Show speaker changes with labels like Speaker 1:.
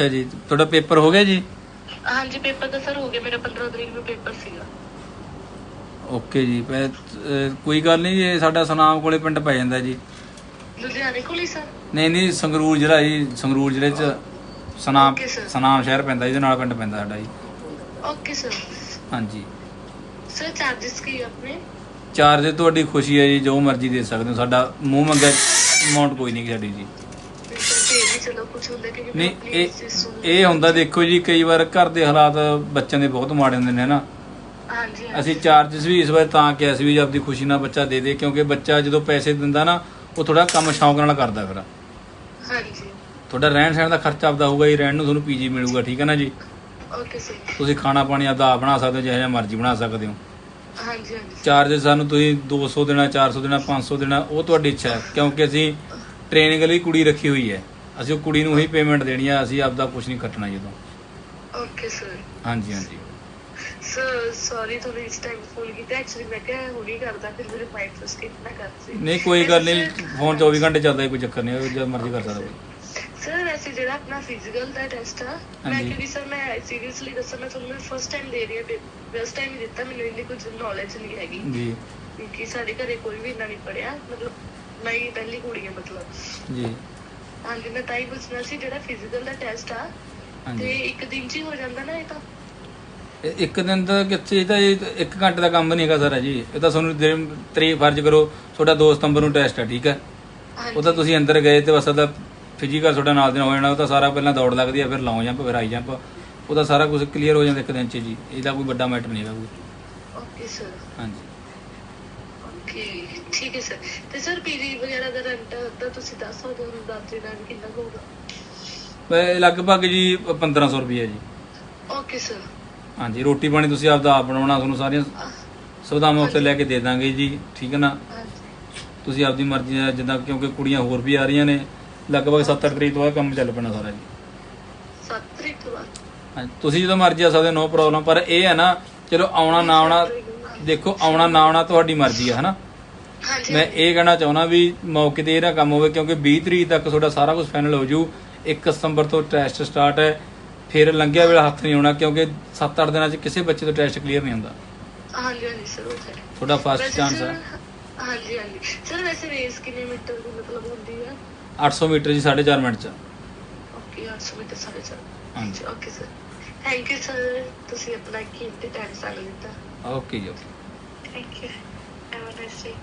Speaker 1: ਅੱਛਾ ਜੀ ਤੁਹਾਡਾ ਪੇਪਰ ਹੋ ਗਿਆ ਜੀ?
Speaker 2: ਹਾਂਜੀ ਪੇਪਰ ਤਾਂ ਸਰ ਹੋ ਗਿਆ ਮੇਰਾ 15 ਤਰੀਕ ਨੂੰ ਪੇਪਰ ਸੀਗਾ।
Speaker 1: ਓਕੇ ਜੀ ਅਹ ਕੋਈ ਗੱਲ ਨਹੀਂ ਜੀ ਸਾਡਾ ਸੁਨਾਮ ਕੋਲੇ ਪਿੰਡ ਪੈ ਜਾਂਦਾ ਜੀ।
Speaker 2: ਲੁਧਿਆਣੇ ਕੋਲ ਹੀ ਸਰ?
Speaker 1: ਨਹੀਂ ਨਹੀਂ ਸੰਗਰੂਰ ਜ਼ਿਲ੍ਹਾ ਜੀ ਸੰਗਰੂਰ ਜ਼ਿਲ੍ਹੇ ਚ ਸੁਨਾਮ
Speaker 2: Okay, sir.
Speaker 1: ਸੁਨਾਮ ਸ਼ਹਿਰ ਪੈਂਦਾ ਇਹਦੇ ਨਾਲ ਪਿੰਡ ਪੈਂਦਾ ਸਾਡਾ ਜੀ।
Speaker 2: Okay sir.
Speaker 1: ਹਾਂਜੀ।
Speaker 2: ਸਰ ਚਾਰजेस ਕੀ ਆਪਣੇ?
Speaker 1: ਚਾਰਜ ਤੁਹਾਡੀ ਖੁਸ਼ੀ ਹੈ ਜੀ ਜੋ ਮਰਜ਼ੀ ਦੇ ਸਕਦੇ ਹੋ ਸਾਡਾ ਮੂੰਹ ਮੰਗਿਆ ਅਮਾਉਂਟ ਕੋਈ ਨਹੀਂ ਸਾਡੀ ਜੀ। ਨਹੀਂ ਇਹ ਇਹ ਹੁੰਦਾ ਦੇਖੋ ਜੀ ਕਈ ਵਾਰ ਘਰ ਦੇ ਹਾਲਾਤ ਬੱਚਿਆਂ ਦੇ ਬਹੁਤ ਮਾੜੇ ਹੁੰਦੇ ਨੇ ਨਾ।
Speaker 2: ਹਾਂਜੀ
Speaker 1: ਅਸੀਂ ਚਾਰजेस ਵੀ ਇਸ ਵਾਰ ਤਾਂ ਕਿਹਾ ਸੀ ਵੀ ਆਪਦੀ ਖੁਸ਼ੀ ਨਾਲ ਬੱਚਾ ਦੇ ਦੇ ਕਿਉਂਕਿ ਬੱਚਾ ਜਦੋਂ ਪੈਸੇ ਦਿੰਦਾ ਨਾ ਉਹ ਥੋੜਾ ਕੰਮ ਸ਼ੌਂਕ ਨਾਲ ਕਰਦਾ ਫਿਰ।
Speaker 2: ਹਾਂਜੀ।
Speaker 1: ਤੁਹਾਡਾ ਰਹਿਣ ਸਹਿਣ ਦਾ ਖਰਚਾ ਆਪਦਾ ਹੋਊਗਾ ਹੀ ਰਹਿਣ ਨੂੰ ਤੁਹਾਨੂੰ ਪੀਜੀ ਮਿਲੂਗਾ ਠੀਕ ਹੈ ਨਾ ਜੀ?
Speaker 2: ਓਕੇ
Speaker 1: ਤੁਸੀਂ ਖਾਣਾ ਪਾਣੀ ਆਪਦਾ ਬਣਾ ਸਕਦੇ ਹੋ ਜਿਹੜਾ ਮਰਜ਼ੀ ਬਣਾ ਸਕਦੇ ਹੋ।
Speaker 2: ਹਾਂਜੀ ਹਾਂਜੀ।
Speaker 1: ਚਾਰजेस ਸਾਨੂੰ ਤੁਸੀਂ 200 ਦੇਣਾ 400 ਦੇਣਾ 500 ਦੇਣਾ ਉਹ ਤੁਹਾਡੀ ਇੱਛਾ ਹੈ ਕਿਉਂਕਿ ਅਸੀਂ ਟ੍ਰੇਨਿੰਗ ਲਈ ਕੁੜੀ ਰੱਖੀ ਹੋਈ ਹੈ। ਅਸੀਂ ਉਹ ਕੁੜੀ ਨੂੰ ਹੀ ਪੇਮੈਂਟ ਦੇਣੀ ਹੈ ਅਸੀਂ ਆਪਦਾ ਕੁਝ ਨਹੀਂ ਖੱਟਣਾ ਜਦੋਂ
Speaker 2: ਓਕੇ ਸਰ
Speaker 1: ਹਾਂਜੀ ਹਾਂਜੀ।
Speaker 2: ਸਰ ਸੌਰੀ ਤੁਹਾਨੂੰ ਇਸ ਟਾਈਮ ਫੋਨ ਕੀਤਾ ਐਕਚੁਅਲੀ ਮੈਂ ਕਿਹਾ ਹੁਣੀ ਕਰਦਾ ਫਿਰ ਮੇਰੇ ਮਾਈਂਡ ਤੋਂ ਸਕਿਪ ਨਾ ਕਰ ਸੀ
Speaker 1: ਨਹੀਂ ਕੋਈ ਗੱਲ ਨਹੀਂ ਫੋਨ 24 ਘੰਟੇ ਚੱਲਦਾ ਕੋਈ ਚੱਕਰ ਨਹੀਂ ਜਦ ਮਰਜ਼ੀ ਕਰ ਸਕਦਾ। ਕੋਈ
Speaker 2: ਸਰ ਵੈਸੇ ਜਿਹੜਾ ਆਪਣਾ ਫਿਜ਼ੀਕਲ ਦਾ ਟੈਸਟ ਆ ਮੈਂ। ਕਿਉਂਕਿ ਸਰ ਮੈਂ ਸੀਰੀਅਸਲੀ ਦੱਸਾਂ ਮੈਂ ਤੁਹਾਨੂੰ ਫਸਟ ਟਾਈਮ ਦੇ ਰਹੀ ਹਾਂ ਫਸਟ ਟਾਈਮ ਹੀ ਦਿੱਤਾ ਮੈਨੂੰ ਇੰਨੀ ਕੁਝ ਨੌਲੇਜ ਨਹੀਂ ਹੈਗੀ।
Speaker 1: ਜੀ।
Speaker 2: ਕਿਉਂਕਿ ਸਾਡੇ ਘਰੇ ਕੋਈ ਵੀ ਇੰਨਾ ਨਹੀਂ ਪੜਿਆ ਮਤਲਬ ਮੈਂ ਹੀ ਪਹਿਲੀ ਕੁੜੀ ਹਾਂ ਮਤਲਬ।
Speaker 1: ਜੀ।
Speaker 2: ਹਾਂਜੀ ਮੈਂ ਤਾਂ ਹੀ ਪੁੱਛਣਾ ਸੀ ਜਿਹੜਾ ਫਿਜ਼ੀਕਲ ਦਾ ਟੈਸਟ ਆ ਤੇ
Speaker 1: ਹਾਂਜੀ।
Speaker 2: ਇੱਕ ਦਿਨ ਚ ਹੀ ਹੋ ਜਾਂਦਾ ਨਾ ਇਹ ਤਾਂ?
Speaker 1: ਇਹ ਇੱਕ ਦਿਨ ਦਾ ਕਿੱਥੇ ਇਹ ਤਾਂ ਇਹ ਤਾਂ ਇੱਕ ਘੰਟੇ ਦਾ ਕੰਮ ਨਹੀਂ ਹੈਗਾ ਸਰ ਜੀ। ਇਹ ਤਾਂ ਤੁਹਾਨੂੰ ਦਿਨ- ਤਰੀਕ ਫਰਜ਼ ਕਰੋ ਤੁਹਾਡਾ 2 ਸਤੰਬਰ ਨੂੰ ਟੈਸਟ ਹੈ ਠੀਕ ਹੈ? ਉਹ ਤਾਂ ਤੁਸੀਂ ਅੰਦਰ ਗਏ ਤੇ ਬਸ ਉਹਦਾ ਫਿਜ਼ੀਕਲ ਤੁਹਾਡਾ ਨਾਲ ਦਿਨ ਹੋ ਜਾਣਾ ਉਹ ਤਾਂ ਸਾਰਾ ਪਹਿਲਾਂ ਦੌੜ ਲੱਗਦੀ ਹੈ ਫਿਰ ਲੌਂਗ ਜੰਪ ਫਿਰ ਹਾਈ ਜੰਪ ਉਹ ਤਾਂ ਸਾਰਾ ਕੁਝ ਕਲੀਅਰ ਹੋ ਜਾਂਦਾ ਇੱਕ ਦਿਨ 'ਚ ਜੀ। ਇਹਦਾ ਕੋਈ ਵੱਡਾ ਮੈਟਰ ਨਹੀਂ ਹੈਗਾ ਕੋਈ।
Speaker 2: ਓਕੇ ਸਰ
Speaker 1: ਹਾਂਜੀ।
Speaker 2: ਓਕੇ ਠੀਕ ਹੈ ਸਰ। ਤੇ ਸਰ ਪੀਜੀ ਵਗੈਰਾ ਦਾ ਰੈਂਟ ਤਾਂ ਤੁਸੀਂ ਦੱਸ ਸਕਦੇ ਹੋ ਦਾਦਰੀ ਨਾਲ ਕਿੰਨਾ ਕੁ ਹੋਊਗਾ?
Speaker 1: ਵੈ ਲਗਭਗ ਜੀ 1500 ਰੁਪਏ ਜੀ।
Speaker 2: Okay sir.
Speaker 1: ਹਾਂਜੀ ਰੋਟੀ ਪਾਣੀ ਤੁਸੀਂ ਆਪਦਾ ਆਪ ਬਣਾਉਣਾ ਤੁਹਾਨੂੰ ਸਾਰੀਆਂ ਸੁਵਿਧਾਵਾਂ ਉੱਥੇ ਲੈ ਕੇ ਦੇ ਦਾਂਗੇ ਜੀ ਠੀਕ ਹੈ ਨਾ?
Speaker 2: ਹਾਂਜੀ।
Speaker 1: ਤੁਸੀਂ ਆਪਦੀ ਮਰਜ਼ੀ ਨਾਲ ਜਿੱਦਾਂ ਕਿਉਂਕਿ ਕੁੜੀਆਂ ਹੋਰ ਵੀ ਆ ਰਹੀਆਂ ਨੇ ਲਗਭਗ 70 ਤਰੀਕ ਤੋਂ ਬਾਅਦ ਕੰਮ ਚੱਲ ਪੈਣਾ ਸਾਰਾ ਜੀ।
Speaker 2: 7 ਤਰੀਕ ਤੋਂ ਬਾਅਦ?
Speaker 1: ਹਾਂਜੀ, ਤੁਸੀਂ ਜਦੋਂ ਮਰਜ਼ੀ ਆ ਸਕਦੇ ਨੋ ਪ੍ਰੋਬਲਮ ਪਰ ਇਹ ਹੈ ਨਾ ਚਲੋ ਆਉਣਾ ਨਾ ਆਉਣਾ ਦੇਖੋ ਆਉਣਾ ਨਾ ਆਉਣਾ ਤੁਹਾਡੀ ਮਰਜ਼ੀ ਆ ਹਨਾ?
Speaker 2: ਹਾਂਜੀ।
Speaker 1: ਮੈਂ ਇਹ ਕਹਿਣਾ ਚਾਹੁੰਦਾ ਵੀ ਮੌਕੇ ਤੇ ਇਹ ਨਾ ਕੰਮ ਹੋਵੇ ਕਿਉਂਕਿ 20 ਤਰੀਕ ਤੱਕ ਤੁਹਾਡਾ ਸਾਰਾ ਕੁਝ ਫਾਈਨਲ ਹੋ ਜੂ 1 ਸਤੰਬਰ ਤੋਂ ਟੈਸਟ ਸਟਾਰਟ ਹੈ। ਫਿਰ ਲੰਘਿਆ ਵੇਲਾ ਹੱਥ ਨਹੀਂ ਆਉਣਾ ਕਿਉਂਕਿ 7-8 ਦਿਨਾਂ 'ਚ ਕਿਸੇ ਬੱਚੇ ਤੋਂ ਟੈਸਟ ਕਲੀਅਰ ਨਹੀਂ ਹੁੰਦਾ।
Speaker 2: ਹਾਂਜੀ ਹਾਂਜੀ ਸਰ ਉਹ ਤਾਂ ਹੈ।
Speaker 1: ਤੁਹਾਡਾ ਫਸਟ
Speaker 2: ਵੈਸੇ
Speaker 1: ਚਾਂਸ
Speaker 2: sir,
Speaker 1: ਹੈ
Speaker 2: ਹਾਂਜੀ ਹਾਂਜੀ। ਸਰ ਵੈਸੇ ਰੇਸ ਕਿੰਨੇ ਮੀਟਰ ਦੀ ਮਤਲਬ ਹੁੰਦੀ ਹੈ
Speaker 1: 800 ਮੀਟਰ ਜੀ 4.5 ਮਿੰਟ 'ਚ।
Speaker 2: ਓਕੇ 800 ਮੀਟਰ ਸਾਰੇ ਸਰ
Speaker 1: ਹਾਂਜੀ।
Speaker 2: Okay sir. Thank you sir. ਤੁਸੀਂ ਆਪਣਾ ਕੀਮਤੀ ਟਾਈਮ ਸਾਨੂੰ ਦਿੱਤਾ।
Speaker 1: ਓਕੇ ਜੀ okay
Speaker 2: thank you have a nice day